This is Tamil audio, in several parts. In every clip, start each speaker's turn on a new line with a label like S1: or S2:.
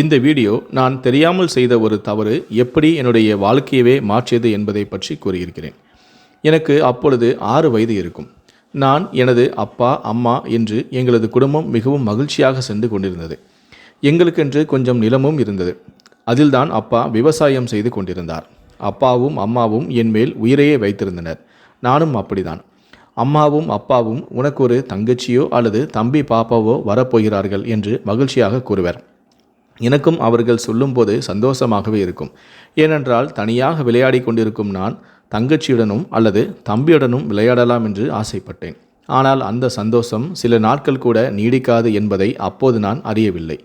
S1: இந்த வீடியோ நான் தெரியாமல் செய்த ஒரு தவறு எப்படி என்னுடைய வாழ்க்கையவே மாற்றியது என்பதை பற்றி கூறியிருக்கிறேன். எனக்கு அப்பொழுது ஆறு வயது இருக்கும். நான் எனது அப்பா அம்மா என்று எங்களது குடும்பம் மிகவும் மகிழ்ச்சியாக சென்று கொண்டிருந்தது. எங்களுக்கென்று கொஞ்சம் நிலமும் இருந்தது. அதில்தான் அப்பா விவசாயம் செய்து கொண்டிருந்தார். அப்பாவும் அம்மாவும் என் மேல் உயிரையே வைத்திருந்தனர். நானும் அப்படிதான் அம்மாவும் அப்பாவும் உனக்கு ஒரு தங்கச்சியோ அல்லது தம்பி பாப்பாவோ வரப்போகிறார்கள் என்று மகிழ்ச்சியாக கூறுவர். எனக்கும் அவர்கள் சொல்லும்போது சந்தோஷமாகவே இருக்கும். ஏனென்றால் தனியாக விளையாடி கொண்டிருக்கும் நான் தங்கச்சியுடனும் அல்லது தம்பியுடனும் விளையாடலாம் என்று ஆசைப்பட்டேன். ஆனால் அந்த சந்தோஷம் சில நாட்கள் கூட நீடிக்காது என்பதை அப்போது நான் அறியவில்லை.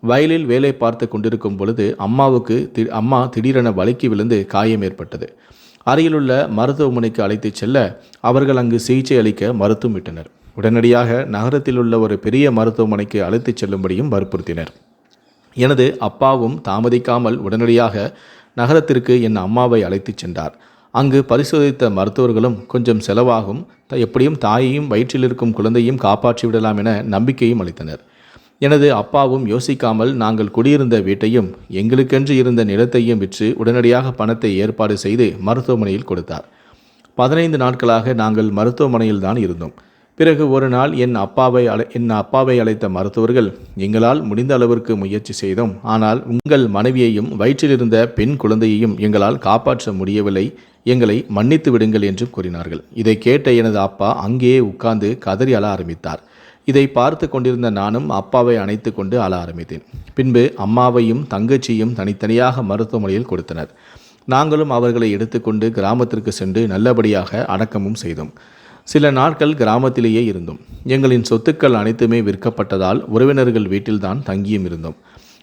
S1: வயலில் வேலை பார்த்து கொண்டிருக்கும் பொழுது அம்மாவுக்கு தி அம்மா திடீரென வழுக்கி விழுந்து காயம் ஏற்பட்டது. அருகிலுள்ள மருத்துவமனைக்கு அழைத்துச் செல்ல அவர்கள் அங்கு சிகிச்சை அளிக்க மறுத்தும் விட்டனர். உடனடியாக நகரத்தில் உள்ள ஒரு பெரிய மருத்துவமனைக்கு அழைத்துச் செல்லும்படியும் வற்புறுத்தினர். எனது அப்பாவும் தாமதிக்காமல் உடனடியாக நகரத்திற்கு என் அம்மாவை அழைத்துச் சென்றார். அங்கு பரிசோதித்த மருத்துவர்களும் கொஞ்சம் செலவாகும். எப்படியும் தாயையும் வயிற்றில் இருக்கும் குழந்தையும் காப்பாற்றி விடலாம் என நம்பிக்கையும் அளித்தனர். எனது அப்பாவும் யோசிக்காமல் நாங்கள் குடியிருந்த வீட்டையும் எங்களுக்கென்று இருந்த நிலத்தையும் விற்று உடனடியாக பணத்தை ஏற்பாடு செய்து மருத்துவமனையில் கொடுத்தார். பதினைந்து நாட்களாக நாங்கள் மருத்துவமனையில் தான் இருந்தோம். பிறகு ஒரு நாள் என் அப்பாவை அழை என் அப்பாவை அழைத்த மருத்துவர்கள் எங்களால் முடிந்த அளவிற்கு முயற்சி செய்தோம். ஆனால் உங்கள் மனைவியையும் வயிற்றிலிருந்த பெண் குழந்தையையும் எங்களால் காப்பாற்ற முடியவில்லை. எங்களை மன்னித்து விடுங்கள் என்றும் கூறினார்கள். இதை கேட்ட எனது அப்பா அங்கேயே உட்கார்ந்து கதறி அழ ஆரம்பித்தார். இதை பார்த்து கொண்டிருந்த நானும் அப்பாவை அணைத்து கொண்டு அழ ஆரம்பித்தேன். பின்பு அம்மாவையும் தங்கச்சியும் தனித்தனியாக மருத்துவமனையில் கொடுத்தனர். நாங்களும் அவர்களை எடுத்துக்கொண்டு கிராமத்திற்கு சென்று நல்லபடியாக அடக்கமும் செய்தோம். சில நாட்கள் கிராமத்திலேயே இருந்தோம். எங்களின் சொத்துக்கள் அனைத்துமே விற்கப்பட்டதால் உறவினர்கள் வீட்டில்தான் தங்கியும் இருந்தோம்.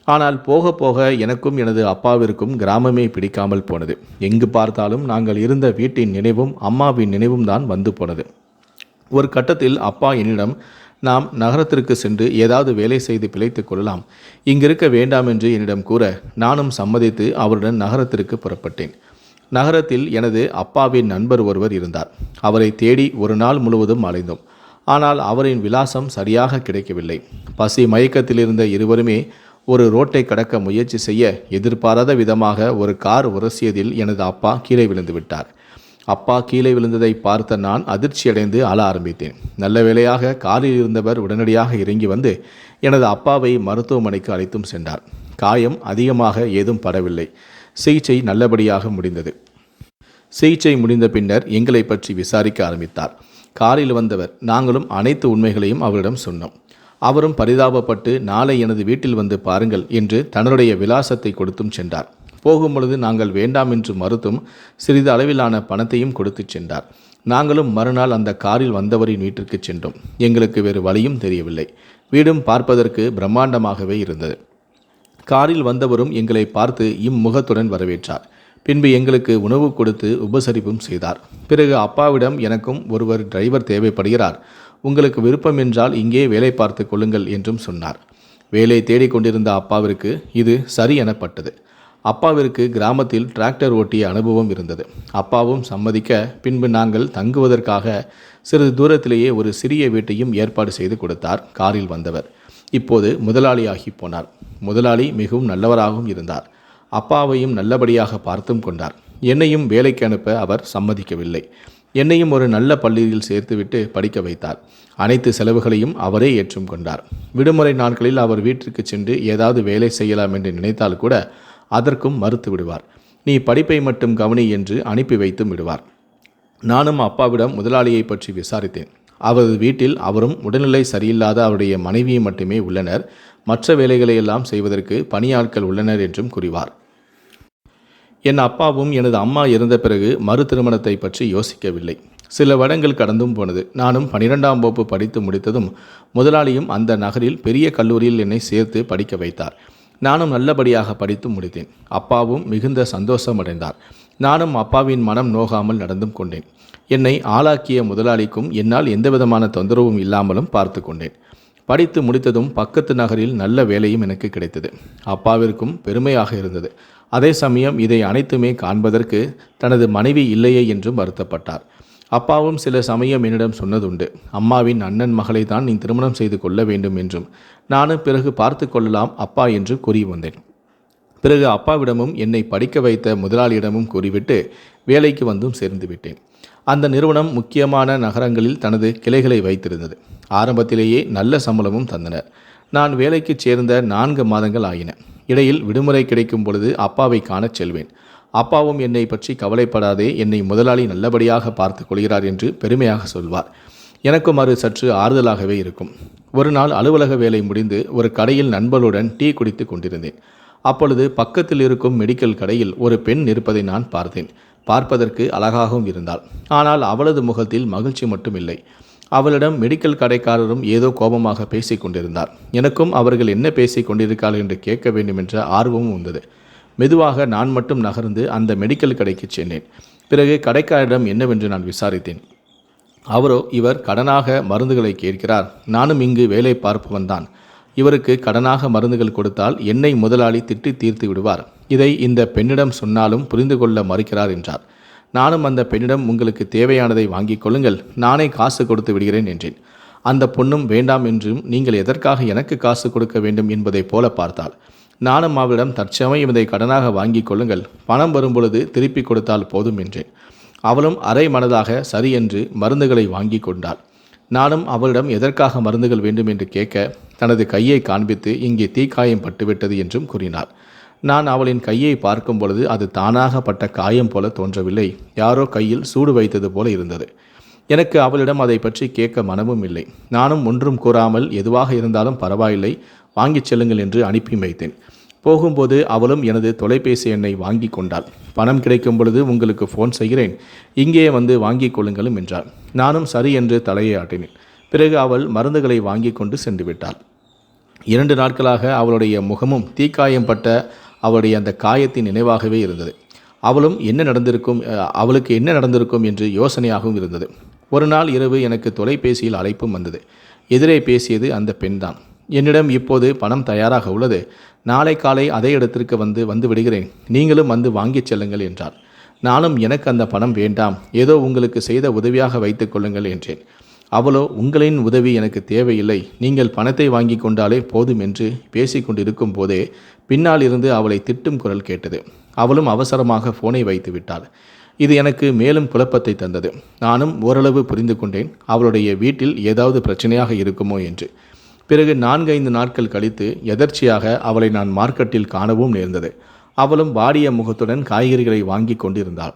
S1: ஆனால் போக போக எனக்கும் எனது அப்பாவிற்கும் கிராமமே பிடிக்காமல் போனது. எங்கு பார்த்தாலும் நாங்கள் இருந்த வீட்டின் நினைவும் அம்மாவின் நினைவும் தான் வந்து போனது. ஒரு கட்டத்தில் அப்பா என்னிடம் நாம் நகரத்திற்கு சென்று ஏதாவது வேலை செய்து பிழைத்துக் கொள்ளலாம். இங்கிருக்க வேண்டாம் என்று என்னிடம் கூற நானும் சம்மதித்து அவருடன் நகரத்திற்கு புறப்பட்டேன். நகரத்தில் எனது அப்பாவின் நண்பர் ஒருவர் இருந்தார். அவரை தேடி ஒரு நாள் முழுவதும் அலைந்தோம். ஆனால் அவரின் விலாசம் சரியாக கிடைக்கவில்லை. பசி மயக்கத்தில் இருந்த இருவருமே ஒரு ரோட்டை கடக்க முயற்சி செய்ய எதிர்பாராத விதமாக ஒரு கார் உரசியதில் எனது அப்பா கீழே விழுந்து விட்டார். அப்பா கீழே விழுந்ததை பார்த்த நான் அதிர்ச்சியடைந்து அழ ஆரம்பித்தேன். நல்ல வேளையாக காரில் இருந்தவர் உடனடியாக இறங்கி வந்து எனது அப்பாவை மருத்துவமனைக்கு அழைத்தும் சென்றார். காயம் அதிகமாக ஏதும் படவில்லை. சிகிச்சை நல்லபடியாக முடிந்தது. சிகிச்சை முடிந்த பின்னர் எங்களை பற்றி விசாரிக்க ஆரம்பித்தார். காரில் வந்தவர் நாங்களும் அனைத்து உண்மைகளையும் அவரிடம் சொன்னோம். அவரும் பரிதாபப்பட்டு நாளை எனது வீட்டில் வந்து பாருங்கள் என்று தன்னுடைய விலாசத்தை கொடுத்தும் சென்றார். போகும்பொழுது நாங்கள் வேண்டாம் என்று மறுத்தும் சிறிது அளவிலான பணத்தையும் கொடுத்துச் சென்றார். நாங்களும் மறுநாள் அந்த காரில் வந்தவரின் வீட்டிற்கு சென்றோம். எங்களுக்கு வேறு வழியும் தெரியவில்லை. வீடும் பார்ப்பதற்கு பிரம்மாண்டமாகவே இருந்தது. காரில் வந்தவரும் எங்களை பார்த்து இம்முகத்துடன் வரவேற்றார். பின்பு எங்களுக்கு உணவு கொடுத்து உபசரிப்பும் செய்தார். பிறகு அப்பாவிடம் எனக்கும் ஒருவர் டிரைவர் தேவைப்படுகிறார். உங்களுக்கு விருப்பம் என்றால் இங்கே வேலை பார்த்து கொள்ளுங்கள் என்றும் சொன்னார். வேலை தேடிக்கொண்டிருந்த அப்பாவிற்கு இது சரி எனப்பட்டது. அப்பாவிற்கு கிராமத்தில் டிராக்டர் ஓட்டிய அனுபவம் இருந்தது. அப்பாவும் சம்மதிக்க பின்பு நாங்கள் தங்குவதற்காக சிறிது தூரத்திலேயே ஒரு சிறிய வீட்டையும் ஏற்பாடு செய்து கொடுத்தார். காரில் வந்தவர். இப்போது முதலாளியாகி போனார். முதலாளி மிகவும் நல்லவராகவும் இருந்தார். அப்பாவையும் நல்லபடியாக பார்த்தும் கொண்டார். என்னையும் வேலைக்கு அனுப்ப அவர் சம்மதிக்கவில்லை. என்னையும் ஒரு நல்ல பள்ளியில் சேர்த்துவிட்டு படிக்க வைத்தார். அனைத்து செலவுகளையும் அவரே ஏற்றும் கொண்டார். விடுமுறை நாட்களில் அவர் வீட்டிற்கு சென்று ஏதாவது வேலை செய்யலாம் என்று நினைத்தால் கூட அதற்கும் மறுத்து விடுவார். நீ படிப்பை மட்டும் கவனி என்று அனுப்பி வைத்தும் விடுவார். நானும் அப்பாவிடம் முதலாளியை பற்றி விசாரித்தேன். அவரது வீட்டில் அவரும் உடல்நிலை சரியில்லாத அவருடைய மனைவியும் மட்டுமே உள்ளனர். மற்ற வேலைகளை எல்லாம் செய்வதற்கு பணியாட்கள் உள்ளனர் என்றும் கூறிவார். என் அப்பாவும் எனது அம்மா இறந்த பிறகு மறு திருமணத்தை பற்றி யோசிக்கவில்லை. சில வருடங்கள் கடந்தும் போனது. நானும் பனிரெண்டாம் வகுப்பு படித்து முடித்ததும் முதலாளியும் அந்த நகரில் பெரிய கல்லூரியில் என்னை சேர்த்து படிக்க வைத்தார். நானும் நல்லபடியாக படித்து முடித்தேன். அப்பாவும் மிகுந்த சந்தோஷம் அடைந்தார் நானும் அப்பாவின் மனம் நோகாமல் நடந்தும் கொண்டேன். என்னை ஆளாக்கிய முதலாளிக்கும் என்னால் எந்தவிதமான தொந்தரவும் இல்லாமலும் பார்த்து கொண்டேன். படித்து முடித்ததும் பக்கத்து நகரில் நல்ல வேலையும் எனக்கு கிடைத்தது. அப்பாவிற்கும் பெருமையாக இருந்தது. அதே சமயம் இதை அனைத்துமே காண்பதற்கு தனது மனைவி இல்லையே என்றும் வருத்தப்பட்டார். அப்பாவும் சில சமயம் என்னிடம் சொன்னதுண்டு அம்மாவின் அண்ணன் மகளை தான் நீ திருமணம் செய்து கொள்ள வேண்டும் என்றும். நானும் பிறகு பார்த்து கொள்ளலாம் அப்பா என்று கூறி வந்தேன். பிறகு அப்பாவிடமும் என்னை படிக்க வைத்த முதலாளியிடமும் கூறிவிட்டு வேலைக்கு வந்தும் சேர்ந்து விட்டேன். அந்த நிறுவனம் முக்கியமான நகரங்களில் தனது கிளைகளை வைத்திருந்தது. ஆரம்பத்திலேயே நல்ல சம்பளமும் தந்தனர். நான் வேலைக்கு சேர்ந்த நான்கு மாதங்கள் ஆயின இடையில் விடுமுறை கிடைக்கும் பொழுது அப்பாவை காணச் செல்வேன். அப்பாவும் என்னை பற்றி கவலைப்படாதே என்னை முதலாளி நல்லபடியாக பார்த்து கொள்கிறார் என்று பெருமையாக சொல்வார். எனக்கும் அது சற்று ஆறுதலாகவே இருக்கும். ஒரு நாள் அலுவலக வேலை முடிந்து ஒரு கடையில் நண்பர்களுடன் டீ குடித்து கொண்டிருந்தேன். அப்பொழுது பக்கத்தில் இருக்கும் மெடிக்கல் கடையில் ஒரு பெண் இருப்பதை நான் பார்த்தேன். பார்ப்பதற்கு அழகாகவும் இருந்தாள். ஆனால் அவளது முகத்தில் மகிழ்ச்சி மட்டும் இல்லை அவளிடம் மெடிக்கல் கடைக்காரரும் ஏதோ கோபமாக பேசிக் கொண்டிருந்தார். எனக்கும் அவர்கள் என்ன பேசிக் கொண்டிருக்கார்கள் என்று கேட்க வேண்டும் என்ற ஆர்வமும் வந்தது மெதுவாக நான் மட்டும் நகர்ந்து அந்த மெடிக்கல் கடைக்கு சென்றேன். பிறகு கடைக்காரரிடம் என்னவென்று நான் விசாரித்தேன். அவரோ இவர் கடனாக மருந்துகளை கேட்கிறார். நானும் இங்கு வேலை பார்ப்பவன் தான் இவருக்கு கடனாக மருந்துகள் கொடுத்தால் என்னை முதலாளி திட்டி தீர்த்து விடுவார். இதை இந்த பெண்ணிடம் சொன்னாலும் புரிந்து கொள்ள மறுக்கிறார் என்றார். நானும் அந்த பெண்ணிடம் உங்களுக்கு தேவையானதை வாங்கிக் கொள்ளுங்கள். நானே காசு கொடுத்து விடுகிறேன் என்றேன். அந்த பொண்ணும் வேண்டாம் என்றும் நீங்கள் எதற்காக எனக்கு காசு கொடுக்க வேண்டும் என்பதைப் போல பார்த்தாள். நானும் அவளிடம் தற்சமயம் இதை கடனாக வாங்கிக் கொள்ளுங்கள். பணம் வரும்பொழுது திருப்பி கொடுத்தால் போதும் என்றேன். அவளும் அரை மனதாக சரி என்று மருந்துகளை வாங்கி கொண்டாள். நானும் அவளிடம் எதற்காக மருந்துகள் வேண்டும் என்று கேட்க தனது கையை காண்பித்து இங்கே தீக்காயம் பட்டுவிட்டது என்றும் கூறினார் நான் அவளின் கையை பார்க்கும் பொழுது அது தானாக பட்ட காயம் போல தோன்றவில்லை. யாரோ கையில் சூடு வைத்தது போல இருந்தது. எனக்கு அவளிடம் அதை பற்றி கேட்க மனமும் இல்லை. நானும் ஒன்றும் கூறாமல் எதுவாக இருந்தாலும் பரவாயில்லை வாங்கிச் செல்லுங்கள் என்று அனுப்பி வைத்தேன். போகும்போது அவளும் எனது தொலைபேசி எண்ணை வாங்கி கொண்டாள். பணம் கிடைக்கும் பொழுது உங்களுக்கு ஃபோன் செய்கிறேன். இங்கே வந்து வாங்கிக் கொள்ளுங்களும் என்றாள். நானும் சரி என்று தலையை ஆட்டினேன். பிறகு அவள் மருந்துகளை வாங்கி கொண்டு சென்று விட்டாள். இரண்டு நாட்களாக அவளுடைய முகமும் தீக்காயம் பட்ட அவளுடைய அந்த காயத்தின் நினைவாகவே இருந்தது. அவளும் என்ன நடந்திருக்கும் அவளுக்கு என்ன நடந்திருக்கும் என்று யோசனையாகவும் இருந்தது. ஒரு நாள் இரவு எனக்கு தொலைபேசியில் அழைப்பும் வந்தது. எதிரே பேசியது அந்த பெண்தான். என்னிடம் இப்போது பணம் தயாராக உள்ளது. நாளை காலை அதே இடத்திற்கு வந்து வந்து விடுகிறேன். நீங்களும் வந்து வாங்கிச் செல்லுங்கள் என்றார் நானும் எனக்கு அந்த பணம் வேண்டாம். ஏதோ உங்களுக்கு செய்த உதவியாக வைத்துக் கொள்ளுங்கள் என்றேன். அவளோ உங்களின் உதவி எனக்கு தேவையில்லை. நீங்கள் பணத்தை வாங்கி கொண்டாலே போதும் என்று பேசிக்கொண்டிருக்கும் போதே பின்னால் இருந்து அவளை திட்டும் குரல் கேட்டது. அவளும் அவசரமாக போனை வைத்து விட்டாள். இது எனக்கு மேலும் குழப்பத்தை தந்தது. நானும் ஓரளவு புரிந்து கொண்டேன் அவளுடைய வீட்டில் ஏதாவது பிரச்சனையாக இருக்குமோ என்று. பிறகு நான்கைந்து நாட்கள் கழித்து எதர்ச்சியாக அவளை நான் மார்க்கெட்டில் காணவும் நேர்ந்தது. அவளும் வாடிய முகத்துடன் காய்கறிகளை வாங்கி கொண்டிருந்தாள்.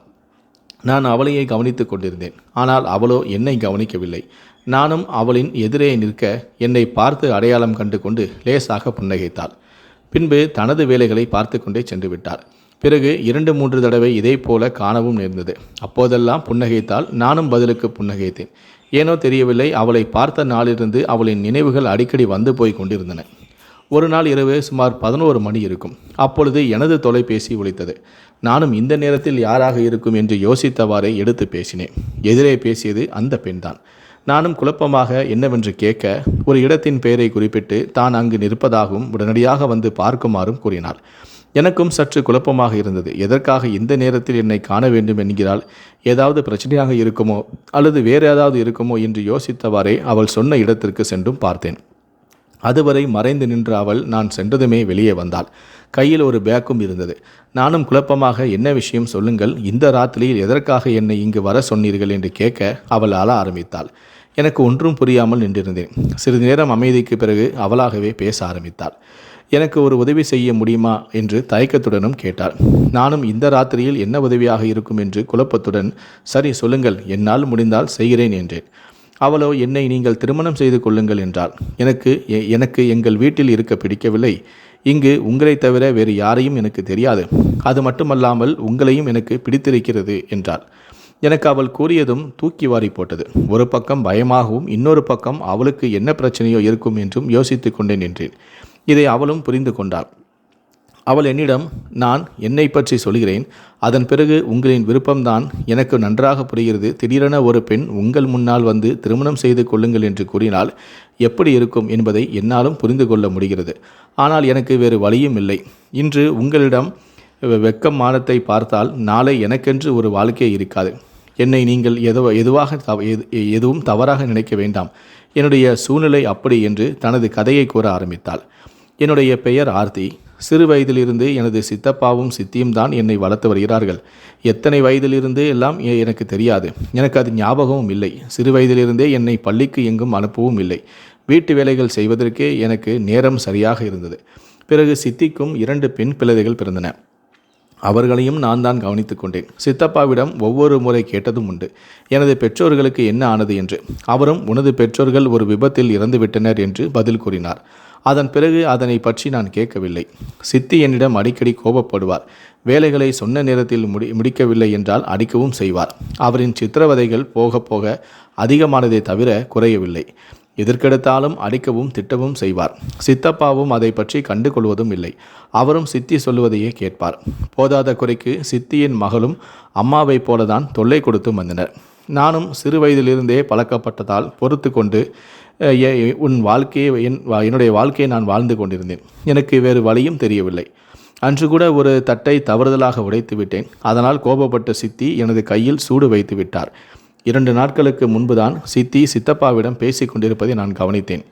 S1: நான் அவளையே கவனித்துக் கொண்டிருந்தேன். ஆனால் அவளோ என்னை கவனிக்கவில்லை. நானும் அவளின் எதிரே நிற்க என்னை பார்த்து அடையாளம் கண்டு கொண்டு லேசாக புன்னகைத்தாள். பின்பு தனது வேலைகளை பார்த்து கொண்டே சென்று விட்டார் பிறகு இரண்டு மூன்று தடவை இதே போல காணவும் நேர்ந்தது. அப்போதெல்லாம் புன்னகைத்தால் நானும் பதிலுக்கு புன்னகைத்தேன். ஏனோ தெரியவில்லை அவளை பார்த்த நாளிலிருந்து அவளின் நினைவுகள் அடிக்கடி வந்து போய் கொண்டிருந்தன. ஒரு நாள் இரவு சுமார் பதினோரு மணி இருக்கும். அப்பொழுது எனது தொலைபேசி ஒழித்தது நானும் இந்த நேரத்தில் யாராக இருக்கும் என்று யோசித்தவாறே எடுத்து பேசினேன். எதிரே பேசியது அந்த பெண்தான். நானும் குழப்பமாக என்னவென்று கேட்க ஒரு இடத்தின் பெயரை குறிப்பிட்டு தான் அங்கு நிற்பதாகவும் உடனடியாக வந்து பார்க்குமாறும் கூறினாள். எனக்கும் சற்று குழப்பமாக இருந்தது. எதற்காக இந்த நேரத்தில் என்னை காண வேண்டும் என்கிறாள்? ஏதாவது பிரச்சனையாக இருக்குமோ? அல்லது வேறு ஏதாவது இருக்குமோ? என்று யோசித்தவாறே அவள் சொன்ன இடத்திற்கு சென்றும் பார்த்தேன். அதுவரை மறைந்து நின்ற அவள் நான் சென்றதுமே வெளியே வந்தாள். கையில் ஒரு பேக்கும் இருந்தது. நானும் குழப்பமாக என்ன விஷயம்? சொல்லுங்கள். இந்த ராத்திரியில் எதற்காக என்னை இங்கு வர சொன்னீர்கள்? என்று கேட்க அவள் அழ ஆரம்பித்தாள். எனக்கு ஒன்றும் புரியாமல் நின்றிருந்தேன். சிறிது நேரம் அமைதிக்கு பிறகு அவளாகவே பேச ஆரம்பித்தாள். எனக்கு ஒரு உதவி செய்ய முடியுமா? என்று தயக்கத்துடனும் கேட்டாள். நானும் இந்த ராத்திரியில் என்ன உதவியாக இருக்கும்? என்று குழப்பத்துடன் சரி சொல்லுங்கள். என்னால் முடிந்தால் செய்கிறேன் என்றேன். அவளோ என்னை நீங்கள் திருமணம் செய்து கொள்ளுங்கள் என்றாள். எனக்கு எ- எனக்கு எங்கள் வீட்டில் இருக்க பிடிக்கவில்லை. இங்கு உங்களை தவிர வேறு யாரையும் எனக்கு தெரியாது. அது மட்டுமல்லாமல் உங்களையும் எனக்கு பிடித்திருக்கிறது என்றாள். எனக்கு அவள் கூறியதும் தூக்கி வாரி போட்டது. ஒரு பக்கம் பயமாகவும் இன்னொரு பக்கம் அவளுக்கு என்ன பிரச்சனையோ இருக்கும் என்றும் யோசித்து கொண்டே நின்றேன். இதை அவளும் புரிந்து கொண்டாள். அவள் என்னிடம் நான் என்னை பற்றி சொல்கிறேன். அதன் பிறகு உங்களின் விருப்பம்தான் எனக்கு நன்றாக புரிகிறது. திடீரென ஒரு பெண் உங்கள் முன்னால் வந்து திருமணம் செய்து கொள்ளுங்கள் என்று கூறினால் எப்படி இருக்கும் என்பதை என்னாலும் புரிந்து கொள்ள முடிகிறது. ஆனால் எனக்கு வேறு வழியும் இல்லை. இன்று உங்களிடம் வெக்கம் மானத்தை பார்த்தால் நாளை எனக்கென்று ஒரு வாழ்க்கை இருக்காது. என்னை நீங்கள் எதோ எதுவாக தவ எது எதுவும் தவறாக நினைக்க வேண்டாம். என்னுடைய சூழ்நிலை அப்படி என்று தனது கதையை கூற ஆரம்பித்தாள். என்னுடைய பெயர் ஆர்த்தி. சிறு வயதிலிருந்து எனது சித்தப்பாவும் சித்தியும் தான் என்னை வளர்த்து வருகிறார்கள். எத்தனை வயதிலிருந்து எல்லாம் எனக்கு தெரியாது. எனக்கு அது ஞாபகமும் இல்லை. சிறு வயதிலிருந்தே என்னை பள்ளிக்கு எங்கும் அனுப்பவும் இல்லை. வீட்டு வேலைகள் செய்வதற்கே எனக்கு நேரம் சரியாக இருந்தது. பிறகு சித்திக்கும் இரண்டு பெண் பிள்ளைகள் பிறந்தன. அவர்களையும் நான் தான் கவனித்துக் கொண்டேன். சித்தப்பாவிடம் ஒவ்வொரு முறை கேட்டதும் உண்டு. எனது பெற்றோர்களுக்கு என்ன ஆனது? என்று. அவரும் உனது பெற்றோர்கள் ஒரு விபத்தில் இறந்துவிட்டனர் என்று பதில் கூறினார். அதன் பிறகு அதனை பற்றி நான் கேட்கவில்லை. சித்தி என்னிடம் அடிக்கடி கோபப்படுவார். வேலைகளை சொன்ன நேரத்தில் முடி முடிக்கவில்லை என்றால் அடிக்கவும் செய்வார். அவரின் சித்திரவதைகள் போக போக அதிகமானதை தவிர குறையவில்லை. எதற்கெடுத்தாலும் அடிக்கவும் திட்டவும் செய்வார். சித்தப்பாவும் அதை பற்றி கண்டு கொள்வதும் இல்லை. அவரும் சித்தி சொல்லுவதையே கேட்பார். போதாத குறைக்கு சித்தியின் மகளும் அம்மாவைப் போலதான் தொல்லை கொடுத்தும் வந்தனர். நானும் சிறு வயதிலிருந்தே பழக்கப்பட்டதால் பொறுத்து கொண்டு உன் வாழ்க்கையை என் வா- என்னுடைய வாழ்க்கையை நான் வாழ்ந்து கொண்டிருந்தேன். எனக்கு வேறு வழியும் தெரியவில்லை. அன்று கூட ஒரு தட்டை தவறுதலாக உடைத்து விட்டேன். அதனால் கோபப்பட்ட சித்தி எனது கையில் சூடு வைத்து விட்டார். இரண்டு நாட்களுக்கு முன்புதான் சித்தி சித்தப்பாவிடம் பேசிக் கொண்டிருப்பதை நான் கவனித்தேன்.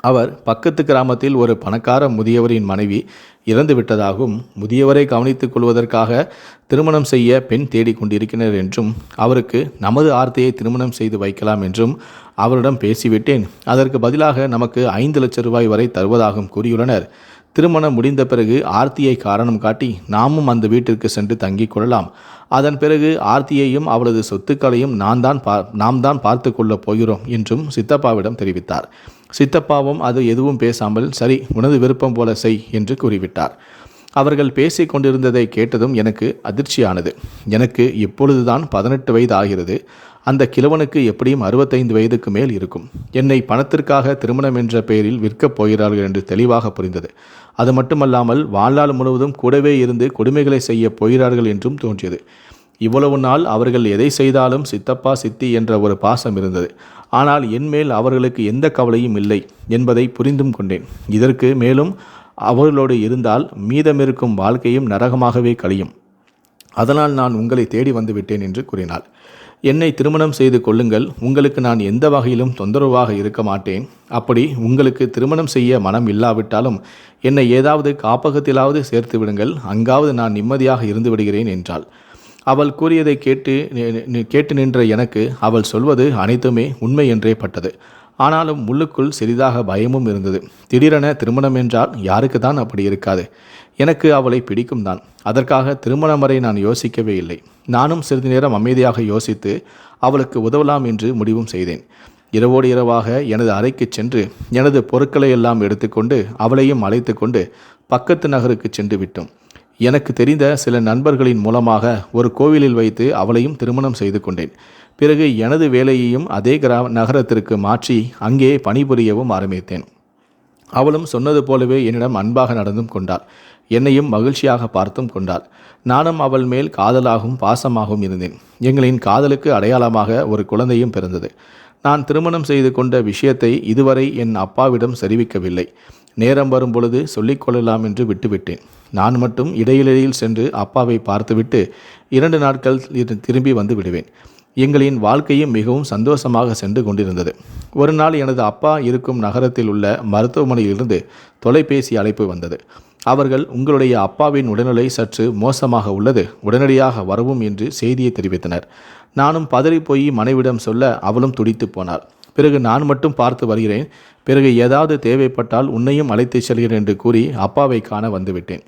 S1: அவர் பக்கத்து கிராமத்தில் ஒரு பணக்கார முதியவரின் மனைவி இறந்து விட்டதாகவும் முதியவரை கவனித்துக் கொள்வதற்காக திருமணம் செய்ய பெண் தேடிக்கொண்டிருக்கிறார் என்றும் அவருக்கு நமது ஆர்த்தையை திருமணம் செய்து வைக்கலாம் என்றும் அவரிடம் பேசிவிட்டேன். அதற்கு பதிலாக நமக்கு ஐந்து லட்சம் ரூபாய் வரை தருவதாகவும் கூறியுள்ளனர். திருமணம் முடிந்த பிறகு ஆர்த்தியை காரணம் காட்டி நாமும் அந்த வீட்டிற்கு சென்று தங்கிக் கொள்ளலாம். அதன் பிறகு ஆர்த்தியையும் அவளது சொத்துக்களையும் நான் தான் பா நாம் தான் பார்த்து கொள்ளப் போகிறோம் என்றும் சித்தப்பாவிடம் தெரிவித்தார். சித்தப்பாவும் அது எதுவும் பேசாமல் சரி உனது விருப்பம் போல செய் என்று கூறிவிட்டார். அவர்கள் பேசிக் கொண்டிருந்ததை கேட்டதும் எனக்கு அதிர்ச்சியானது. எனக்கு இப்பொழுதுதான் பதினெட்டு வயது ஆகிறது. அந்த கிழவனுக்கு எப்படியும் அறுபத்தைந்து வயதுக்கு மேல் இருக்கும். என்னை பணத்திற்காக திருமணம் என்ற பெயரில் விற்கப் போகிறார்கள் என்று தெளிவாக புரிந்தது. அது மட்டுமல்லாமல் வாழ்நாள் முழுவதும் கூடவே இருந்து கொடுமைகளை செய்ய போகிறார்கள் என்றும் தோன்றியது. இவ்வளவு நாள் அவர்கள் எதை செய்தாலும் சித்தப்பா சித்தி என்ற ஒரு பாசம் இருந்தது. ஆனால் என்மேல் அவர்களுக்கு எந்த கவலையும் இல்லை என்பதை புரிந்தும் கொண்டேன். இதற்கு மேலும் அவர்களோடு இருந்தால் மீதமிருக்கும் வாழ்க்கையும் நரகமாகவே கழியும். அதனால் நான் உங்களை தேடி வந்துவிட்டேன் என்று கூறினாள். என்னை திருமணம் செய்து கொள்ளுங்கள். உங்களுக்கு நான் எந்த வகையிலும் தொந்தரவாக இருக்க மாட்டேன். அப்படி உங்களுக்கு திருமணம் செய்ய மனம் இல்லாவிட்டாலும் என்னை ஏதாவது காப்பகத்திலாவது சேர்த்து விடுங்கள். அங்காவது நான் நிம்மதியாக இருந்து விடுகிறேன் என்றாள். அவள் கூறியதை கேட்டு கேட்டு நின்ற எனக்கு அவள் சொல்வது அனைத்துமே உண்மை என்றே பட்டது. ஆனாலும் உள்ளுக்குள் சிறிதாக பயமும் இருந்தது. திடீரென திருமணம் என்றால் யாருக்கு தான் அப்படி இருக்காது. எனக்கு அவளை பிடிக்கும் தான். அதற்காக திருமணம் வரை நான் யோசிக்கவே இல்லை. நானும் சிறிது நேரம் அமைதியாக யோசித்து அவளுக்கு உதவலாம் என்று முடிவும் செய்தேன். இரவோடு இரவாக எனது அறைக்கு சென்று எனது பொருட்களை எல்லாம் எடுத்துக்கொண்டு அவளையும் அழைத்து கொண்டு பக்கத்து நகருக்கு சென்று விட்டோம். எனக்கு தெரிந்த சில நண்பர்களின் மூலமாக ஒரு கோவிலில் வைத்து அவளையும் திருமணம் செய்து கொண்டேன். பிறகு எனது வேலையையும் அதே கிரா நகரத்திற்கு மாற்றி அங்கே பணிபுரியவும் ஆரம்பித்தேன். அவளும் சொன்னது போலவே என்னிடம் அன்பாக நடந்தும் கொண்டாள். என்னையும் மகிழ்ச்சியாக பார்த்தும் கொண்டாள். நானும் அவள் மேல் காதலாகவும் பாசமாகவும் இருந்தேன். எங்களின் காதலுக்கு அடையாளமாக ஒரு குழந்தையும் பிறந்தது. நான் திருமணம் செய்து கொண்ட விஷயத்தை இதுவரை என் அப்பாவிடம் தெரிவிக்கவில்லை நேரம் வரும் பொழுது சொல்லிக்கொள்ளலாம் என்று விட்டுவிட்டேன். நான் மட்டும் இடையிடையில் சென்று அப்பாவை பார்த்துவிட்டு இரண்டு நாட்கள் திரும்பி வந்து விடுவேன். எங்களின் வாழ்க்கையும் மிகவும் சந்தோஷமாக சென்று கொண்டிருந்தது. ஒரு நாள் எனது அப்பா இருக்கும் நகரத்தில் உள்ள மருத்துவமனையிலிருந்து தொலைபேசி அழைப்பு வந்தது. அவர்கள் உங்களுடைய அப்பாவின் உடல்நிலை சற்று மோசமாக உள்ளது. உடனடியாக வரவும் என்று செய்தியை தெரிவித்தனர். நானும் பதறிப்போய் மனைவிடம் சொல்ல அவளும் துடித்து போனாள். பிறகு நான் மட்டும் பார்த்து வருகிறேன். பிறகு ஏதாவது தேவைப்பட்டால் உன்னையும் அழைத்துச் செல்கிறேன் என்று கூறி அப்பாவை காண வந்துவிட்டேன்.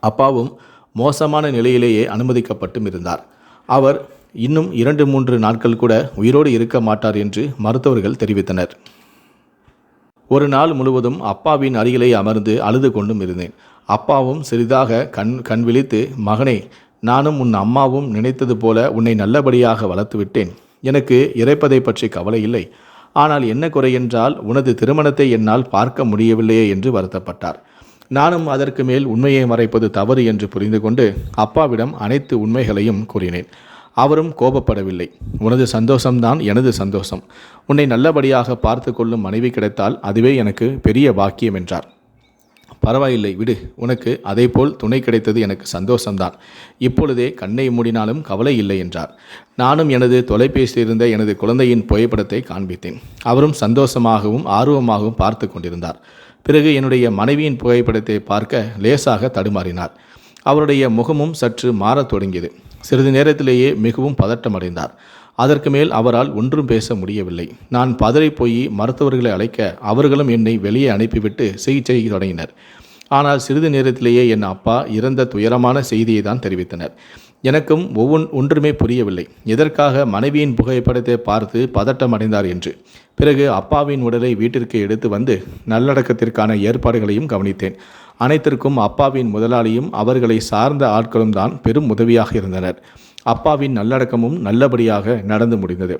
S1: அப்பாவும் மோசமான நிலையிலேயே அனுமதிக்கப்பட்டும் இருந்தார். அவர் இன்னும் இரண்டு மூன்று நாட்கள் கூட உயிரோடு இருக்க மாட்டார் என்று மருத்துவர்கள் தெரிவித்தனர். ஒரு நாள் முழுவதும் அப்பாவின் அருகிலே அமர்ந்து அழுது கொண்டும் இருந்தேன். அப்பாவும் சிறிதாக கண் கண் விழித்து மகனே நானும் உன் அம்மாவும் நினைத்தது போல உன்னை நல்லபடியாக வளர்த்து விட்டேன். எனக்கு இறைப்பதை பற்றி கவலை இல்லை. ஆனால் என்ன குறை என்றால் உனது திருமணத்தை என்னால் பார்க்க முடியவில்லையே என்று வருத்தப்பட்டார். நானும் அதற்கு மேல் உண்மையை மறைப்பது தவறு என்று புரிந்து கொண்டு அப்பாவிடம் அனைத்து உண்மைகளையும் கூறினேன். அவரும் கோபப்படவில்லை. உனது சந்தோஷம்தான் எனது சந்தோஷம். உன்னை நல்லபடியாக பார்த்து கொள்ளும் மனைவி கிடைத்தால் அதுவே எனக்கு பெரிய பாக்கியம் என்றார். பரவாயில்லை விடு. உனக்கு அதேபோல் துணை கிடைத்தது எனக்கு சந்தோஷம்தான். இப்பொழுதே கண்ணை மூடினாலும் கவலை இல்லை என்றார். நானும் எனது தொலைபேசியில் இருந்த எனது குழந்தையின் புகைப்படத்தை காண்பித்தேன். அவரும் சந்தோஷமாகவும் ஆர்வமாகவும் பார்த்து கொண்டிருந்தார். பிறகு என்னுடைய மனைவியின் புகைப்படத்தை பார்க்க லேசாக தடுமாறினார். அவருடைய முகமும் சற்று மாறத் தொடங்கியது. சிறிது நேரத்திலேயே மிகவும் பதட்டமடைந்தார். அதற்கு மேல் அவரால் ஒன்றும் பேச முடியவில்லை. நான் பதறி போய் மருத்துவர்களை அழைக்க அவர்களும் என்னை வெளியே அனுப்பிவிட்டு சிகிச்சை தொடங்கினர். ஆனால் சிறிது நேரத்திலேயே என் அப்பா இறந்த துயரமான செய்தியை தான் தெரிவித்தனர். எனக்கும் ஒவ்வொன் ஒன்றுமே புரியவில்லை. எதற்காக மனைவியின் புகைப்படத்தை பார்த்து பதட்டம் அடைந்தார் என்று. பிறகு அப்பாவின் உடலை வீட்டிற்கு எடுத்து வந்து நல்லடக்கத்திற்கான ஏற்பாடுகளையும் கவனித்தேன். அனைத்திற்கும் அப்பாவின் முதலாளியும் அவர்களை சார்ந்த ஆட்களும் தான் பெரும் உதவியாக இருந்தனர். அப்பாவின் நல்லடக்கமும் நல்லபடியாக நடந்து முடிந்தது.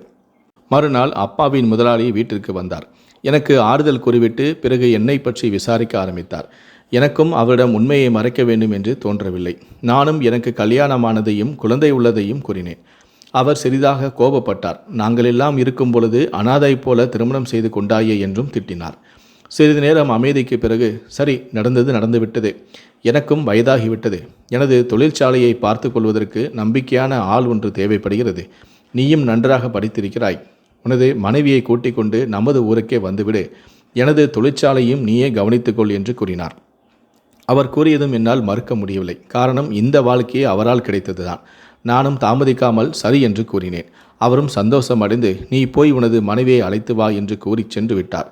S1: மறுநாள் அப்பாவின் முதலாளி வீட்டிற்கு வந்தார். எனக்கு ஆறுதல் கூறிவிட்டு பிறகு என்னை பற்றி விசாரிக்க ஆரம்பித்தார். எனக்கும் அவரிடம் உண்மையை மறைக்க வேண்டும் என்று தோன்றவில்லை. நானும் எனக்கு கல்யாணமானதையும் குழந்தை உள்ளதையும் கூறினேன். அவர் சிறிதாக கோபப்பட்டார். நாங்கள் எல்லாம் இருக்கும் பொழுது அனாதை போல திருமணம் செய்து கொண்டாயே என்றும் திட்டினார். சிறிது நேரம் அமைதிக்கு பிறகு சரி நடந்தது நடந்துவிட்டது. எனக்கும் வயதாகிவிட்டது. எனது தொழிற்சாலையை பார்த்து கொள்வதற்கு நம்பிக்கையான ஆள் ஒன்று தேவைப்படுகிறது. நீயும் நன்றாக படித்திருக்கிறாய். உனது மனைவியை கூட்டிக் கொண்டு நமது ஊருக்கே வந்துவிடு. எனது தொழிற்சாலையும் நீயே கவனித்துக்கொள் என்று கூறினார். அவர் கூறியதும் என்னால் மறுக்க முடியவில்லை. காரணம் இந்த வாழ்க்கையே அவரால் கிடைத்ததுதான். நானும் தாமதிக்காமல் சரி என்று கூறினேன். அவரும் சந்தோஷம் அடைந்து நீ போய் உனது மனைவியை அழைத்து வா என்று கூறி சென்று விட்டார்.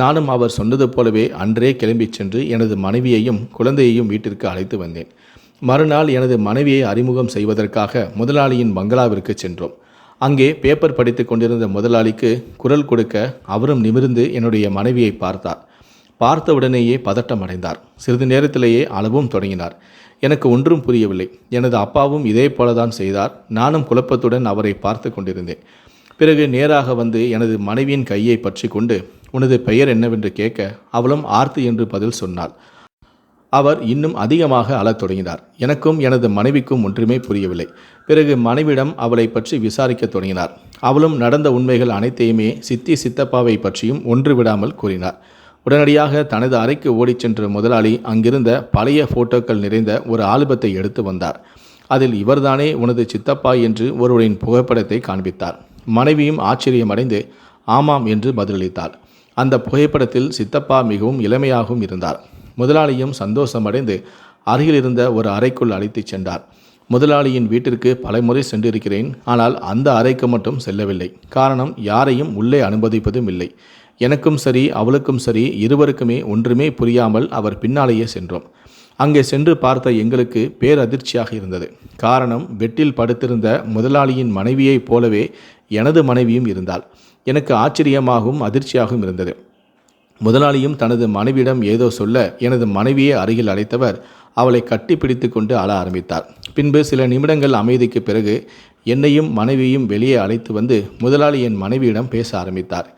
S1: நானும் அவர் சொன்னது போலவே அன்றே கிளம்பிச் சென்று எனது மனைவியையும் குழந்தையையும் வீட்டிற்கு அழைத்து வந்தேன். மறுநாள் எனது மனைவியை அறிமுகம் செய்வதற்காக முதலாளியின் பங்களாவிற்கு சென்றோம். அங்கே பேப்பர் படித்து கொண்டிருந்த முதலாளிக்கு குரல் கொடுக்க அவரும் நிமிர்ந்து என்னுடைய மனைவியை பார்த்தார். பார்த்தவுடனேயே பதட்டம் அடைந்தார் சிறிது நேரத்திலேயே அளவும் தொடங்கினார். எனக்கு ஒன்றும் புரியவில்லை. எனது அப்பாவும் இதே போலதான் செய்தார். நானும் குழப்பத்துடன் அவரை பார்த்து கொண்டிருந்தேன். பிறகு நேராக வந்து எனது மனைவியின் கையை பற்றி கொண்டு உனது பெயர் என்னவென்று கேட்க அவளும் ஆர்த்தி என்று பதில் சொன்னாள். அவர் இன்னும் அதிகமாக அழத் தொடங்கினார். எனக்கும் எனது மனைவிக்கும் ஒன்றுமே புரியவில்லை. பிறகு மனைவிடம் அவளை பற்றி விசாரிக்கத் தொடங்கினார். அவளும் நடந்த உண்மைகள் அனைத்தையுமே சித்தி சித்தப்பாவை பற்றியும் ஒன்று விடாமல் கூறினார். உடனடியாக தனது அறைக்கு ஓடிச் சென்ற முதலாளி அங்கிருந்த பழைய போட்டோக்கள் நிறைந்த ஒரு ஆல்பத்தை எடுத்து வந்தார். அதில் இவர்தானே உனது சித்தப்பா என்று ஒருவரின் புகைப்படத்தை காண்பித்தார். மனைவியும் ஆச்சரியமடைந்து ஆமாம் என்று பதிலளித்தார் அந்த புகைப்படத்தில் சித்தப்பா மிகவும் இளமையாகவும் இருந்தார். முதலாளியும் சந்தோஷமடைந்து அருகில் இருந்த ஒரு அறைக்குள் அழைத்துச் சென்றார். முதலாளியின் வீட்டிற்கு பலமுறை சென்றிருக்கிறேன். ஆனால் அந்த அறைக்கு மட்டும் செல்லவில்லை. காரணம் யாரையும் உள்ளே அனுமதிப்பதும் இல்லை. எனக்கும் சரி அவளுக்கும் சரி இருவருக்குமே ஒன்றுமே புரியாமல் அவர் பின்னாலேயே சென்றோம். அங்கே சென்று பார்த்த எங்களுக்கு பேரதிர்ச்சியாக இருந்தது. காரணம் வெட்டில் படுத்திருந்த முதலாளியின் மனைவியைப் போலவே எனது மனைவியும் இருந்தாள். எனக்கு ஆச்சரியமாகவும் அதிர்ச்சியாகவும் இருந்தது. முதலாளியும் தனது மனைவியிடம் ஏதோ சொல்ல எனது மனைவியை அருகில் அழைத்தவர் அவளை கட்டி பிடித்து கொண்டு அழ ஆரம்பித்தார். பின்பு சில நிமிடங்கள் அமைதிக்கு பிறகு என்னையும் மனைவியும் வெளியே அழைத்து வந்து முதலாளி என் மனைவியிடம் பேச ஆரம்பித்தார்.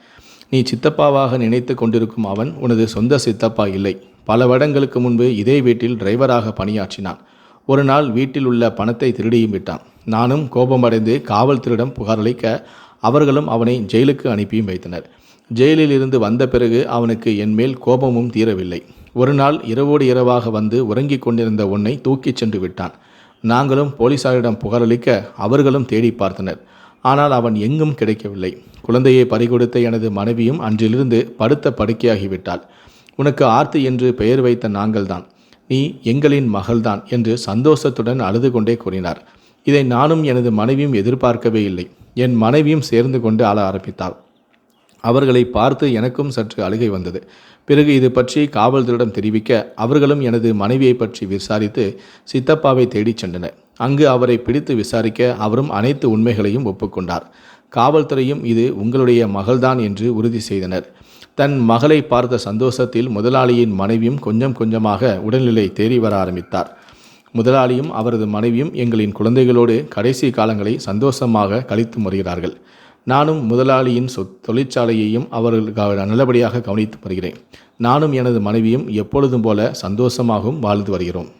S1: நீ சித்தப்பாவாக நினைத்து கொண்டிருக்கும் அவன் உனது சொந்த சித்தப்பா இல்லை. பல வருடங்களுக்கு முன்பு இதே வீட்டில் டிரைவராக பணியாற்றினான். ஒரு நாள் வீட்டில் உள்ள பணத்தை திருடியும் விட்டான். நானும் கோபமடைந்து காவல்துறையிடம் புகாரளிக்க அவர்களும் அவனை ஜெயிலுக்கு அனுப்பியும் வைத்தனர். ஜெயிலில் இருந்து வந்த பிறகு அவனுக்கு என் மேல் கோபமும் தீரவில்லை. ஒரு நாள் இரவோடு இரவாக வந்து உறங்கிக் கொண்டிருந்த உன்னை தூக்கிச் சென்று விட்டான். நாங்களும் போலீசாரிடம் புகாரளிக்க அவர்களும் தேடி பார்த்தனர். ஆனால் அவன் எங்கும் கிடைக்கவில்லை. குழந்தையை பறிகொடுத்த எனது மனைவியும் அன்றிலிருந்து படுத்த படுக்கையாகிவிட்டாள். உனக்கு ஆர்த்தி என்று பெயர் வைத்த நாங்கள்தான். நீ எங்களின் மகள்தான் என்று சந்தோஷத்துடன் அழுது கொண்டே கூறினார். இதை நானும் எனது மனைவியும் எதிர்பார்க்கவே இல்லை. என் மனைவியும் சேர்ந்து கொண்டு ஆள ஆரம்பித்தாள். அவர்களை பார்த்து எனக்கும் சற்று அழுகை வந்தது. பிறகு இது பற்றி காவல்துறையிடம் தெரிவிக்க அவர்களும் எனது மனைவியை பற்றி விசாரித்து சித்தப்பாவை தேடிச் சென்றனர். அங்கு அவரை பிடித்து விசாரிக்க அவரும் அனைத்து உண்மைகளையும் ஒப்புக்கொண்டார். காவல்துறையும் இது உங்களுடைய மகள்தான் என்று உறுதி செய்தனர். தன் மகளை பார்த்த சந்தோஷத்தில் முதலாளியின் மனைவியும் கொஞ்சம் கொஞ்சமாக உடல்நிலை தேறி வர ஆரம்பித்தார். முதலாளியும் அவரது மனைவியும் எங்களின் குழந்தைகளோடு கடைசி காலங்களை சந்தோஷமாக கழித்து வருகிறார்கள். நானும் முதலாளியின் சொ தொழிற்சாலையையும் அவர்களுக்காக நல்லபடியாக கவனித்து வருகிறேன். நானும் எனது மனைவியும் எப்பொழுதும் போல சந்தோஷமாகவும் வாழ்ந்து வருகிறோம்.